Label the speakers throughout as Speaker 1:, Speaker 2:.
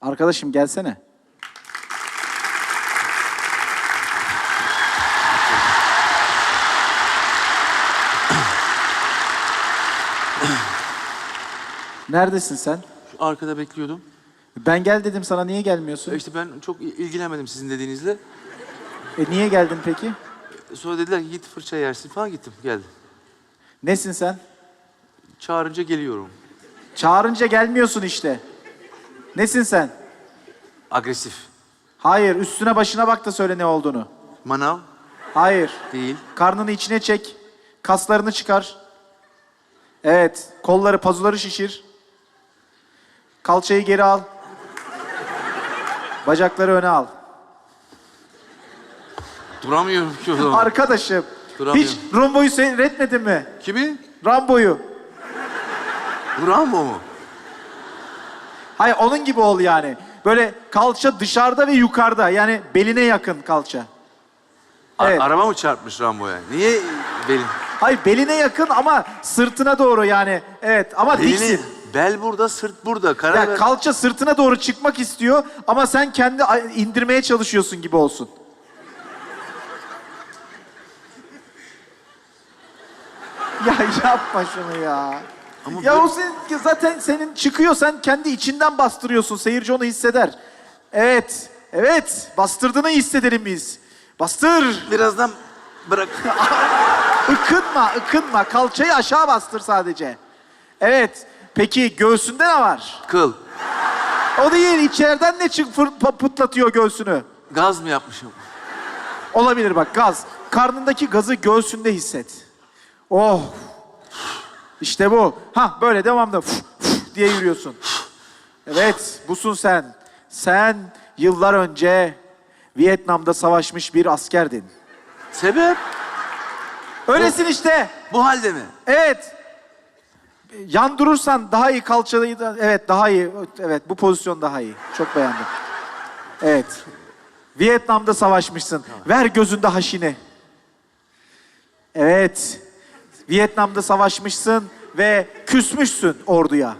Speaker 1: Arkadaşım gelsene. Neredesin sen?
Speaker 2: Şu arkada bekliyordum.
Speaker 1: Ben gel dedim sana niye gelmiyorsun?
Speaker 2: E İşte ben çok il- ilgilenmedim sizin dediğinizle.
Speaker 1: E niye geldin peki?
Speaker 2: Sonra dediler ki git fırça yersin falan gittim geldim.
Speaker 1: Nesin sen?
Speaker 2: Çağırınca geliyorum.
Speaker 1: Çağırınca gelmiyorsun işte. Nesin sen?
Speaker 2: Agresif.
Speaker 1: Hayır, üstüne başına bak da söyle ne olduğunu.
Speaker 2: Manav
Speaker 1: Hayır.
Speaker 2: değil.
Speaker 1: Karnını içine çek. Kaslarını çıkar. Evet. Kolları, pazuları şişir. Kalçayı geri al. Bacakları öne al.
Speaker 2: Duramıyorum ki o zaman.
Speaker 1: Arkadaşım.
Speaker 2: Duramıyorum.
Speaker 1: Hiç Rambo'yu seyretmedin mi?
Speaker 2: Kimi?
Speaker 1: Rambo'yu.
Speaker 2: Rambo mu?
Speaker 1: Hayır onun gibi ol yani. Böyle kalça dışarıda ve yukarıda. Yani beline yakın kalça.
Speaker 2: A-
Speaker 1: Evet.
Speaker 2: araba mı çarpmış Rambo'ya? Niye benim?
Speaker 1: Hayır beline yakın ama sırtına doğru yani. Evet ama
Speaker 2: Belini,
Speaker 1: diksin.
Speaker 2: bel burada, sırt burada. Karar
Speaker 1: Ya
Speaker 2: ver.
Speaker 1: kalça sırtına doğru çıkmak istiyor ama sen kendi indirmeye çalışıyorsun gibi olsun. Ya yapma şunu ya.
Speaker 2: Ama
Speaker 1: ya o senin, zaten senin çıkıyor sen kendi içinden bastırıyorsun. Seyirci onu hisseder. Evet. Evet. Bastırdığını hissedelim biz. Bastır.
Speaker 2: Birazdan bırak.
Speaker 1: Ikınma, ıkınma. Kalçayı aşağı bastır sadece. Evet. Peki göğsünde ne var?
Speaker 2: Kıl.
Speaker 1: O değil. içeriden ne çık fır- pa- pıtlatıyor göğsünü?
Speaker 2: Gaz mı yapmışım?
Speaker 1: Olabilir bak gaz. Karnındaki gazı göğsünde hisset. Oh. İşte bu. Ha böyle devamlı fuf, fuf diye yürüyorsun. Evet, busun sen. Sen yıllar önce Vietnam'da savaşmış bir askerdin.
Speaker 2: Sebep?
Speaker 1: Öylesin işte.
Speaker 2: Bu halde mi?
Speaker 1: Evet. Yan durursan daha iyi kalçalıyı da evet daha iyi. Evet bu pozisyon daha iyi. Çok beğendim. Evet. Vietnam'da savaşmışsın. Ver gözünde haşini. Evet. Vietnam'da savaşmışsın ve küsmüşsün orduya.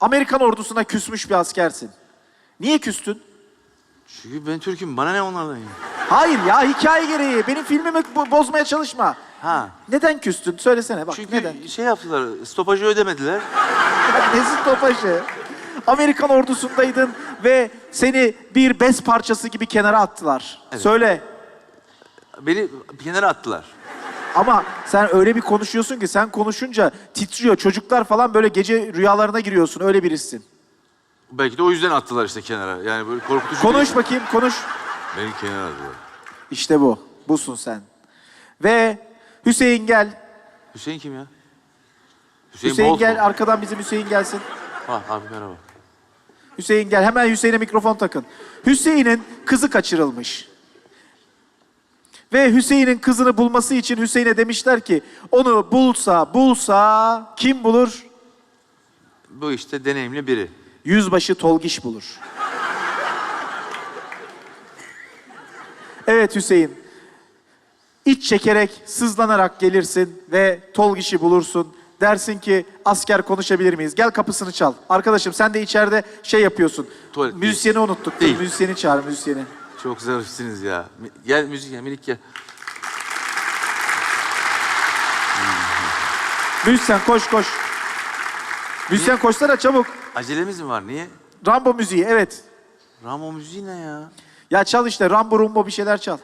Speaker 1: Amerikan ordusuna küsmüş bir askersin. Niye küstün?
Speaker 2: Çünkü ben Türk'üm. Bana ne onlardan ya?
Speaker 1: Hayır ya hikaye gereği. Benim filmimi bo- bozmaya çalışma.
Speaker 2: Ha.
Speaker 1: Neden küstün? Söylesene bak.
Speaker 2: Çünkü
Speaker 1: neden?
Speaker 2: şey yaptılar, stopajı ödemediler.
Speaker 1: Nesi topaşı? Amerikan ordusundaydın ve seni bir bez parçası gibi kenara attılar.
Speaker 2: Evet.
Speaker 1: Söyle.
Speaker 2: Beni kenara attılar.
Speaker 1: Ama sen öyle bir konuşuyorsun ki sen konuşunca titriyor. Çocuklar falan böyle gece rüyalarına giriyorsun. Öyle birisin.
Speaker 2: Belki de o yüzden attılar işte kenara. Yani böyle korkutucu.
Speaker 1: Konuş bakayım konuş.
Speaker 2: Beni kenara attılar.
Speaker 1: İşte bu. Busun sen. Ve Hüseyin gel.
Speaker 2: Hüseyin kim ya?
Speaker 1: Hüseyin,
Speaker 2: Bolt mu?
Speaker 1: gel. Arkadan bizim Hüseyin gelsin.
Speaker 2: Ha, abi merhaba.
Speaker 1: Hüseyin gel. Hemen Hüseyin'e mikrofon takın. Hüseyin'in kızı kaçırılmış. Ve Hüseyin'in kızını bulması için Hüseyin'e demişler ki onu bulsa bulsa kim bulur?
Speaker 2: Bu işte deneyimli biri.
Speaker 1: Yüzbaşı Tolgiş bulur. Evet Hüseyin. İç çekerek, sızlanarak gelirsin ve Tolgiş'i bulursun. Dersin ki asker konuşabilir miyiz? Gel kapısını çal. Arkadaşım sen de içeride şey yapıyorsun.
Speaker 2: Tuvalet
Speaker 1: müzisyeni unuttuk.
Speaker 2: Değil.
Speaker 1: müzisyeni çağır müzisyeni.
Speaker 2: Çok zarifsiniz ya. Gel müzik ya, minik gel.
Speaker 1: Müzisyen koş koş. Müzisyen koşsana çabuk.
Speaker 2: Acelemiz mi var? Niye?
Speaker 1: Rambo müziği evet.
Speaker 2: Ramo müziği ne ya?
Speaker 1: Ya çal işte Rambo Rumbo bir şeyler çal.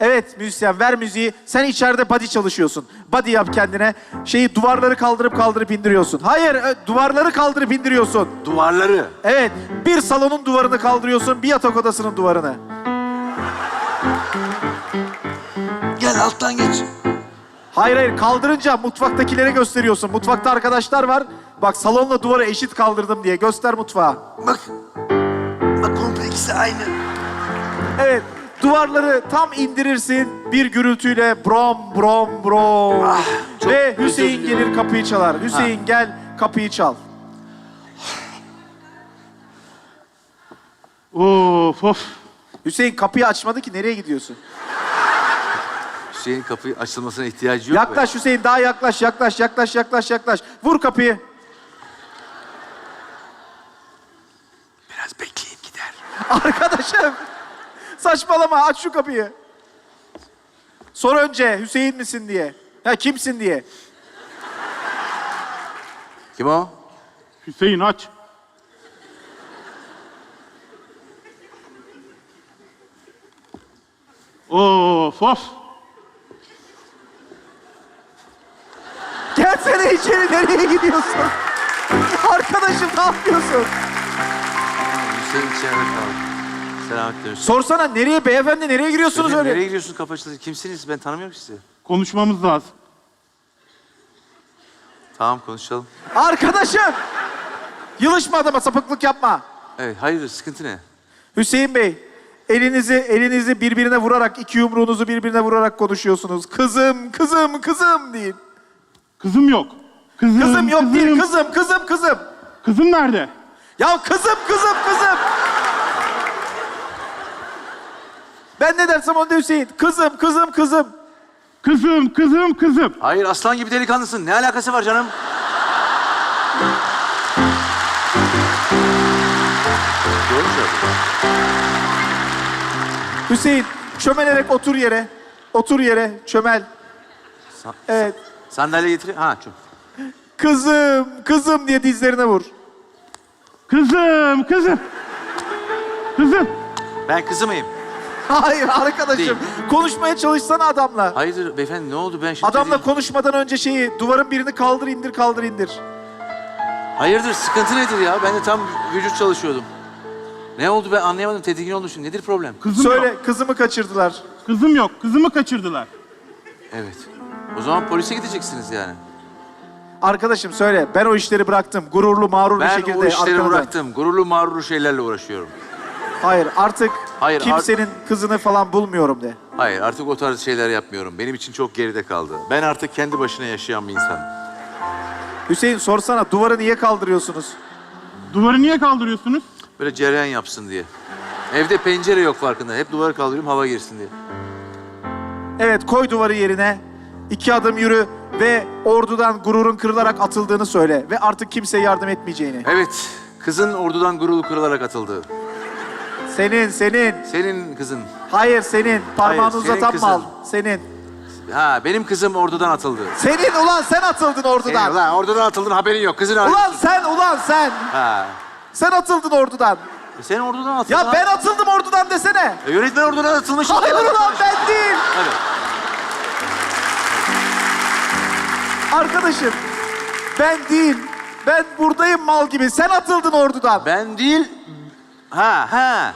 Speaker 1: Evet müzisyen ver müziği. Sen içeride body çalışıyorsun. Body yap kendine. Şeyi duvarları kaldırıp kaldırıp indiriyorsun. Hayır ö- duvarları kaldırıp indiriyorsun.
Speaker 2: Duvarları.
Speaker 1: Evet bir salonun duvarını kaldırıyorsun bir yatak odasının duvarını.
Speaker 2: Gel alttan geç.
Speaker 1: Hayır hayır kaldırınca mutfaktakilere gösteriyorsun. Mutfakta arkadaşlar var. Bak salonla duvarı eşit kaldırdım diye. Göster mutfağa.
Speaker 2: Bak. Bak kompleksi aynı.
Speaker 1: Evet. Duvarları tam indirirsin bir gürültüyle brom brom brom.
Speaker 2: Ah,
Speaker 1: Ve Hüseyin gelir kapıyı çalar. Hüseyin gel kapıyı çal.
Speaker 3: Of of.
Speaker 1: Hüseyin kapıyı açmadı ki nereye gidiyorsun?
Speaker 2: Hüseyin kapıyı açılmasına ihtiyacı yok.
Speaker 1: yaklaş Hüseyin daha yaklaş yaklaş yaklaş yaklaş yaklaş. Vur kapıyı. Arkadaşım. Saçmalama aç şu kapıyı. Sor önce Hüseyin misin diye. Ya kimsin diye.
Speaker 2: Kim o?
Speaker 3: Hüseyin aç. Of of.
Speaker 1: Gelsene içeri nereye gidiyorsun? Arkadaşım ne yapıyorsun?
Speaker 2: Hüseyin içeride kaldı. Hüseyin.
Speaker 1: Sorsana nereye beyefendi nereye giriyorsunuz
Speaker 2: Efendim,
Speaker 1: öyle?
Speaker 2: Nereye gidiyorsun kapı Kimsiniz? Ben tanımıyorum ki sizi.
Speaker 3: Konuşmamız lazım.
Speaker 2: Tamam konuşalım.
Speaker 1: Arkadaşım! Yılışma adama sapıklık yapma.
Speaker 2: Evet hayırdır sıkıntı ne?
Speaker 1: Hüseyin Bey, elinizi elinizi birbirine vurarak, iki yumruğunuzu birbirine vurarak konuşuyorsunuz. Kızım, kızım, kızım deyin.
Speaker 3: Kızım yok. Kızım,
Speaker 1: Kızım yok değil, kızım, kızım, kızım.
Speaker 3: Kızım nerede?
Speaker 1: Ya kızım, kızım, kızım. Ben ne dersem onu da Hüseyin. Kızım, kızım, kızım.
Speaker 3: Kızım, kızım, kızım.
Speaker 2: Hayır aslan gibi delikanlısın. Ne alakası var canım? Doğru söylüyorsun?
Speaker 1: Hüseyin, çömelerek otur yere. Otur yere, çömel.
Speaker 2: Sa-
Speaker 1: Evet.
Speaker 2: Sandalye getir. Ha çok.
Speaker 1: Kızım, kızım diye dizlerine vur.
Speaker 3: Kızım, kızım. Kızım.
Speaker 2: Ben kızı mıyım?
Speaker 1: Hayır arkadaşım.
Speaker 2: Değil.
Speaker 1: Konuşmaya çalışsana adamla.
Speaker 2: Hayırdır beyefendi ne oldu ben şimdi...
Speaker 1: Adamla konuşmadan önce şeyi duvarın birini kaldır indir kaldır indir.
Speaker 2: Hayırdır sıkıntı nedir ya? Ben de tam vücut çalışıyordum. Ne oldu ben anlayamadım. Tedirgin oldum şimdi. Nedir problem?
Speaker 3: Kızım
Speaker 1: Söyle
Speaker 3: yok.
Speaker 1: kızımı kaçırdılar.
Speaker 3: Kızım yok. Kızımı kaçırdılar.
Speaker 2: Evet. O zaman polise gideceksiniz yani.
Speaker 1: Arkadaşım söyle ben o işleri bıraktım. Gururlu mağrur bir
Speaker 2: Ben
Speaker 1: şekilde
Speaker 2: o işleri
Speaker 1: arkanızdan.
Speaker 2: bıraktım. Gururlu mağrurlu şeylerle uğraşıyorum.
Speaker 1: Hayır artık
Speaker 2: Hayır,
Speaker 1: kimsenin kızını falan bulmuyorum de.
Speaker 2: Hayır artık o tarz şeyler yapmıyorum. Benim için çok geride kaldı. Ben artık kendi başına yaşayan bir insanım.
Speaker 1: Hüseyin sorsana duvarı niye kaldırıyorsunuz?
Speaker 3: Duvarı niye kaldırıyorsunuz?
Speaker 2: Böyle cereyan yapsın diye. Evde pencere yok farkında. Hep duvarı kaldırıyorum hava girsin diye.
Speaker 1: Evet koy duvarı yerine. iki adım yürü ve ordudan gururun kırılarak atıldığını söyle. Ve artık kimseye yardım etmeyeceğini.
Speaker 2: Evet. Kızın ordudan gurulu kırılarak atıldı.
Speaker 1: Senin, senin.
Speaker 2: Senin kızın.
Speaker 1: Hayır senin. Parmağını
Speaker 2: senin
Speaker 1: uzatan
Speaker 2: kızın.
Speaker 1: mal. Senin.
Speaker 2: Ha benim kızım ordudan atıldı.
Speaker 1: Senin ulan sen atıldın ordudan.
Speaker 2: Senin, ulan ordudan atıldın haberin yok. Kızın
Speaker 1: Ulan sen, ulan sen.
Speaker 2: Ha.
Speaker 1: Sen atıldın ordudan.
Speaker 2: Sen ordudan atıldın.
Speaker 1: Ya ben atıldım ordudan desene.
Speaker 2: E, yönetmen ordudan atılmış.
Speaker 1: Hayır ulan ben değil.
Speaker 2: Evet.
Speaker 1: Arkadaşım ben değil. Ben buradayım mal gibi. Sen atıldın ordudan.
Speaker 2: Ben değil. Ha ha.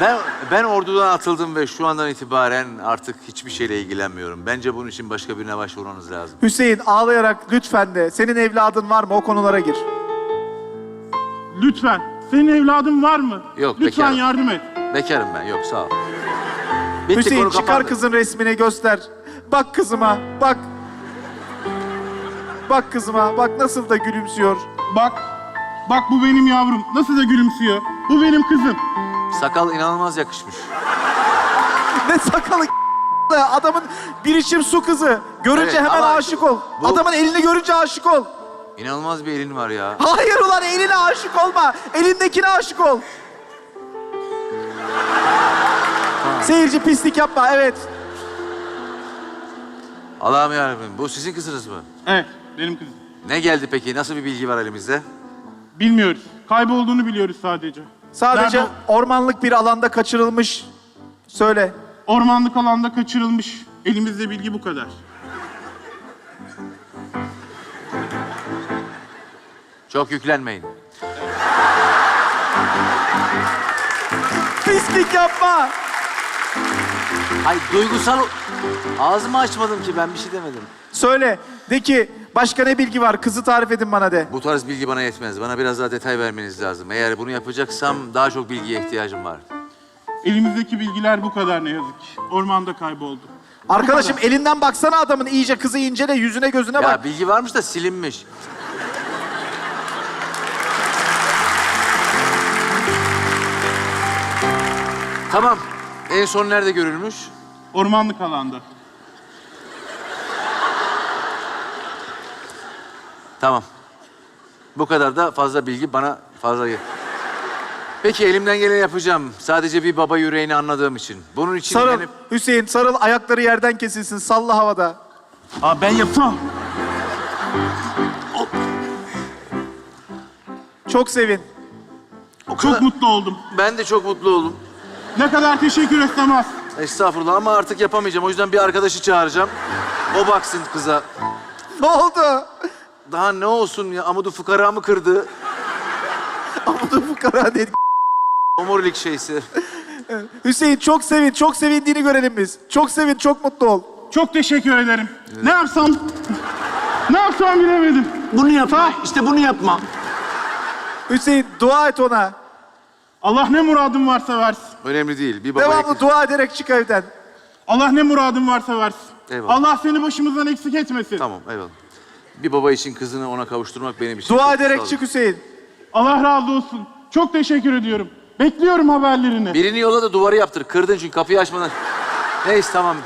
Speaker 2: Ben ben ordudan atıldım ve şu andan itibaren artık hiçbir şeyle ilgilenmiyorum. Bence bunun için başka birine başvurmanız lazım.
Speaker 1: Hüseyin ağlayarak lütfen de senin evladın var mı o konulara gir.
Speaker 3: Lütfen. Senin evladın var mı?
Speaker 2: Yok,
Speaker 3: Lütfen
Speaker 2: bekarım.
Speaker 3: yardım et.
Speaker 2: Bekarım ben. Yok sağ ol. Bitti,
Speaker 1: Hüseyin
Speaker 2: konu
Speaker 1: çıkar
Speaker 2: kapandı.
Speaker 1: kızın resmini göster. Bak kızıma bak. Bak kızıma bak nasıl da gülümsüyor.
Speaker 3: Bak. Bak bu benim yavrum. Nasıl da gülümsüyor. Bu benim kızım.
Speaker 2: Sakal inanılmaz yakışmış.
Speaker 1: Ne sakalı adamın bir içim su kızı. Görünce
Speaker 2: Evet,
Speaker 1: hemen
Speaker 2: ama
Speaker 1: aşık ol.
Speaker 2: bu-
Speaker 1: Adamın elini görünce aşık ol.
Speaker 2: İnanılmaz bir elin var ya.
Speaker 1: Hayır ulan eline aşık olma. Elindekine aşık ol. Seyirci pislik yapma evet.
Speaker 2: Allah'ım yarabbim. Bu sizin kızınız mı?
Speaker 3: Evet. Benim kızım.
Speaker 2: Ne geldi peki? Nasıl bir bilgi var elimizde?
Speaker 3: Bilmiyoruz. Kaybolduğunu biliyoruz sadece.
Speaker 1: Sadece
Speaker 3: Nerede?
Speaker 1: ormanlık bir alanda kaçırılmış. Söyle.
Speaker 3: Ormanlık alanda kaçırılmış. Elimizde bilgi bu kadar.
Speaker 2: Çok yüklenmeyin.
Speaker 1: Pislik yapma.
Speaker 2: Hay duygusal... Ağzımı açmadım ki ben bir şey demedim.
Speaker 1: Söyle. De ki başka ne bilgi var? Kızı tarif edin bana de.
Speaker 2: Bu tarz bilgi bana yetmez. Bana biraz daha detay vermeniz lazım. Eğer bunu yapacaksam daha çok bilgiye ihtiyacım var.
Speaker 3: Elimizdeki bilgiler bu kadar ne yazık ki. Ormanda kayboldu.
Speaker 1: Arkadaşım elinden baksana adamın iyice kızı incele yüzüne gözüne
Speaker 2: Ya
Speaker 1: bak.
Speaker 2: bilgi varmış da silinmiş. Tamam. En son nerede görülmüş?
Speaker 3: Ormanlık alanda.
Speaker 2: Tamam. Bu kadar da fazla bilgi bana fazla... gel- Peki elimden geleni yapacağım. Sadece bir baba yüreğini anladığım için. Bunun için
Speaker 1: Sarıl.
Speaker 2: benim...
Speaker 1: Hüseyin sarıl ayakları yerden kesilsin. Salla havada.
Speaker 3: Aa ben yapsam.
Speaker 1: Çok sevin.
Speaker 3: Çok mutlu oldum.
Speaker 2: Ben de çok mutlu oldum.
Speaker 3: Ne kadar teşekkür etsem az.
Speaker 2: Estağfurullah ama artık yapamayacağım. O yüzden bir arkadaşı çağıracağım. O baksın kıza.
Speaker 1: Ne oldu?
Speaker 2: Daha ne olsun ya? Amudu fıkaramı kırdı.
Speaker 1: Amudu fukara dedi.
Speaker 2: Omurilik şeysi.
Speaker 1: Hüseyin çok sevin. Çok sevindiğini görelim biz. Çok sevin. Çok mutlu ol.
Speaker 3: Çok teşekkür ederim. Ne yapsam? Ne yapsam bilemedim.
Speaker 4: Bunu yapma. İşte bunu yapma.
Speaker 1: Hüseyin dua et ona.
Speaker 3: Allah ne muradın varsa versin.
Speaker 2: Önemli değil. Bir baba
Speaker 1: Devamlı dua ederek çık evden.
Speaker 3: Allah ne muradın varsa versin.
Speaker 2: Eyvallah.
Speaker 3: Allah seni başımızdan eksik etmesin.
Speaker 2: Tamam eyvallah. Bir baba için kızını ona kavuşturmak benim için.
Speaker 1: Dua
Speaker 2: çok
Speaker 1: ederek
Speaker 2: kutsal.
Speaker 1: çık Hüseyin.
Speaker 3: Allah razı olsun. Çok teşekkür ediyorum. Bekliyorum haberlerini.
Speaker 2: Birini yolla da duvarı yaptır. Kırdın çünkü kapıyı açmadan. Neyse tamam.